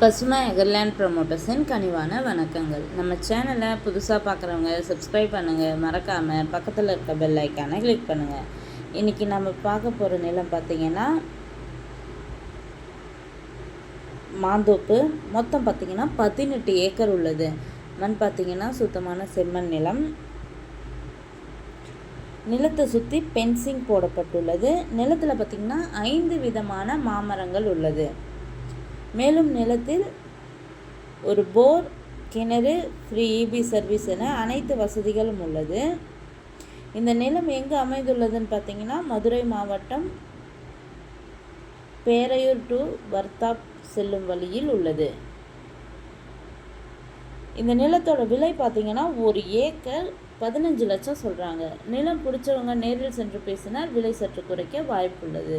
பசுமை எகர்லேண்ட் ப்ரமோட்டர்ஸின் கனிவான வணக்கங்கள். நம்ம சேனலை புதுசாக பார்க்குறவங்க சப்ஸ்கிரைப் பண்ணுங்கள் மறக்காமல் பக்கத்தில் இருக்க பெல் ஐக்கானை கிளிக் பண்ணுங்கள் இன்றைக்கி நம்ம பார்க்க போகிற நிலம் பார்த்திங்கன்னா மாந்தோப்பு. மொத்தம் பார்த்திங்கன்னா பதினெட்டு ஏக்கர் உள்ளது. மண் பார்த்திங்கன்னா சுத்தமான செம்மண் நிலம். நிலத்தை சுற்றி பென்சிங் போடப்பட்டுள்ளது. நிலத்தில் பார்த்திங்கன்னா ஐந்து விதமான மாமரங்கள் உள்ளது. மேலும் நிலத்தில் ஒரு போர் கிணறு ஃப்ரீ இபி சர்வீஸ் என அனைத்து வசதிகளும் உள்ளது. இந்த நிலம் எங்கே அமைந்துள்ளதுன்னு பார்த்தீங்கன்னா மதுரை மாவட்டம் பேரையூர் டு வர்த்தாப் செல்லும் வழியில் உள்ளது. இந்த நிலத்தோட விலை பார்த்தீங்கன்னா ஒரு ஏக்கர் பதினஞ்சு லட்சம் சொல்கிறாங்க நிலம் பிடிச்சவங்க நேரில் சென்று பேசினால் விலை சற்று குறைக்க வாய்ப்புள்ளது.